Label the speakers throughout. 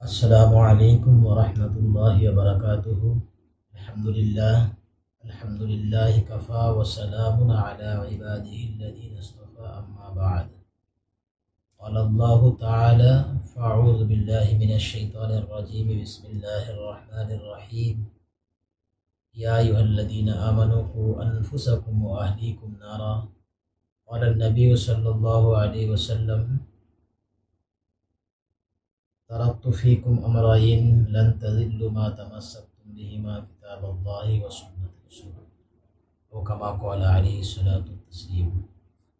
Speaker 1: السلام عليكم ورحمة الله وبركاته. الحمد لله الحمد لله كفى وسلام على عباده الذين اصطفى أما بعد. قال الله تعالى فأعوذ بالله من الشيطان الرجيم. بسم الله الرحمن الرحيم. يا أيها الذين آمنوا قوا أنفسكم وأهليكم نارا. قال النبي صلى الله عليه وسلم تركت فيكم أمرين لن تضلوا ما تمسكتم بهما كتاب الله وسنة رسوله وكما قال عليه الصلاة والتسليم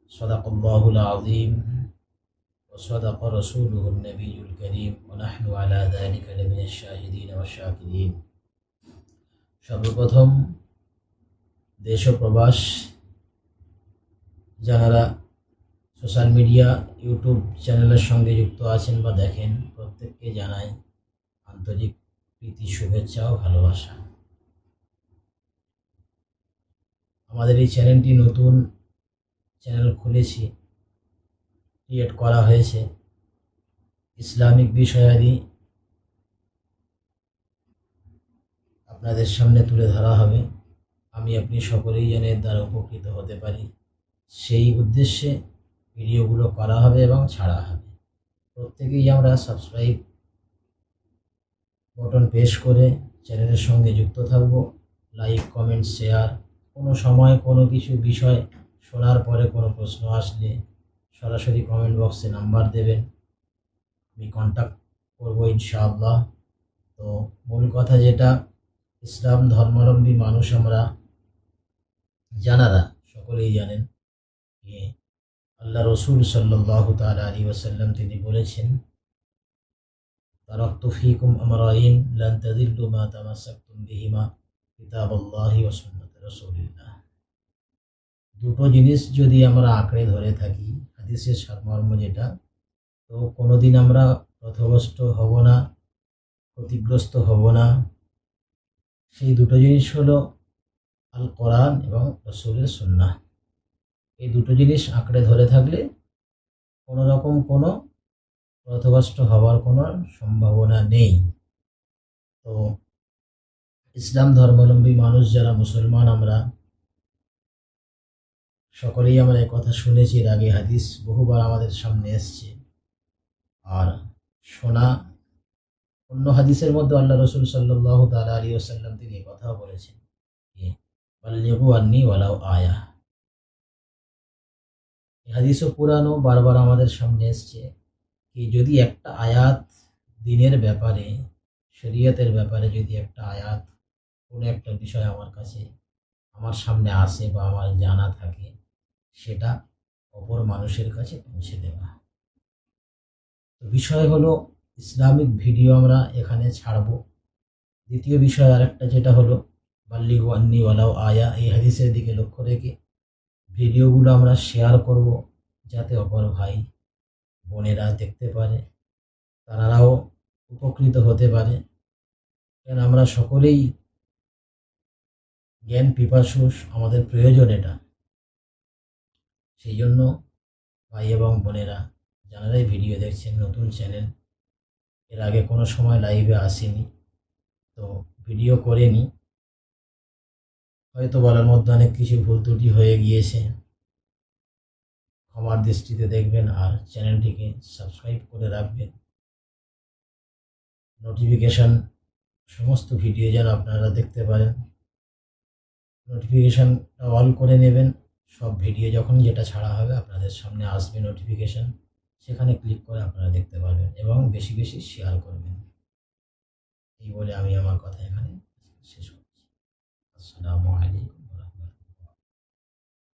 Speaker 1: صدق الله العظيم وصدق رسوله النبي الكريم ونحن على ذلك لمن الشاهدين والشاكرين সর্বপ্রথম দেশ ও প্রবাস যারা সোশ্যাল মিডিয়া, ইউটিউব চ্যানেলের সঙ্গে যুক্ত আছেন বা দেখেন, প্রত্যেককে জানাই আন্তরিক প্রীতি, শুভেচ্ছা ও ভালোবাসা। আমাদের এই চ্যানেলটি নতুন চ্যানেল খুলেছি, ক্রিয়েট করা হয়েছে ইসলামিক বিষয়াদি। আপনাদের সামনে তুলে ধরা হবে। আমি আপনি সকলেই যেন এর দ্বারা উপকৃত হতে পারি। সেই উদ্দেশ্যে ভিডিওগুলো করা হবে এবং ছাড়া হবে। প্রত্যেকেই আমরা সাবস্ক্রাইব বটন প্রেস করে চ্যানেলের সঙ্গে যুক্ত থাকব। লাইক কমেন্ট শেয়ার কোনো সময় কোনো কিছু বিষয় শোনার পরে কোনো প্রশ্ন আসলে সরাসরি কমেন্ট বক্সে নাম্বার দেবেন। আমি কন্ট্যাক্ট করব ইনশাআল্লাহ। তো মূল কথা যেটা, ইসলাম ধর্মাবলম্বী মানুষ আমরা, জানারা সকলেই জানেন আল্লাহ রসুল সাল্লাহ তালা আলী ওসাল্লাম তিনি বলেছেন, তারক্ত ফিকুম আমরাইন লান তাদিল্লু মা তামাসাক্তুম বিহিমা কিতাবাল্লাহি ওয়া সুন্নাত রাসূলিল্লাহ। দুটো জিনিস যদি আমরা আঁকড়ে ধরে থাকি, হাদিসের সারমর্ম যেটা, তো কোনোদিন আমরা পথভ্রষ্ট হব না, ক্ষতিগ্রস্ত হব না। সেই দুটো জিনিস হলো আল কোরআন এবং রসুলের সুন্নাহ। এই দুটো জিনিস আঁকড়ে ধরে থাকলে কোনো রকম কোনো পথভ্রষ্ট হওয়ার কোনো সম্ভাবনা নেই। তো ইসলাম ধর্মাবলম্বী মানুষ যারা মুসলমান আমরা, সকলেই আমরা কথা শুনেছি, এর আগে হাদিস বহুবার আমাদের সামনে এসছে। আর শোনা, অন্য হাদিসের মধ্যে আল্লাহ রসুল সাল্লাহ তালা আলী আসাল্লাম তিনি কথাও বলেছেন আয়া। হাদিসও পুরানো, বারবার আমাদের সামনে এসছে কি যদি একটা আয়াত দিনের ব্যাপারে, শরীয়তের ব্যাপারে যদি একটা আয়াত, কোনো একটা বিষয় আমার কাছে, আমার সামনে আসে বা আমার জানা থাকে, সেটা অপর মানুষের কাছে পৌঁছে দেওয়া। তো বিষয় হলো, ইসলামিক ভিডিও আমরা এখানে ছাড়ব। দ্বিতীয় বিষয় আরেকটা, যেটা হলো, বাল্লিগু আন্নি ওয়ালাও আয়া, এই হাদিসের দিকে লক্ষ্য রেখে ভিডিওগুলো আমরা শেয়ার করব যাতে অপর ভাই, বোনেরা দেখতে পারে, তারাও উপকৃত হতে পারে। কারণ আমরা সকলেই জ্ঞান পিপাসুস আমাদের প্রয়োজন এটা। সেই জন্য ভাই এবং বোনেরা, যারাই ভিডিও দেখছেন, নতুন চ্যানেল, এর আগে কোনো সময় লাইভে আসেনি, তো ভিডিও করেনি হয়তো বলার মধ্যে অনেক কিছু ভুল ত্রুটি হয়ে গিয়েছে। ক্ষমার দৃষ্টিতে দেখবেন আর চ্যানেলটিকে সাবস্ক্রাইব করে রাখবেন। নোটিফিকেশান সমস্ত ভিডিও যেন আপনারা দেখতে পারেন। নোটিফিকেশানটা অল করে নেবেন। সব ভিডিও যখন যেটা ছাড়া হবে আপনাদের সামনে আসবে নোটিফিকেশান সেখানে ক্লিক করে আপনারা দেখতে পারবেন এবং বেশি বেশি শেয়ার করবেন। এই বলে আমি আমার কথা এখানে শেষ করছি। السلام عليكم.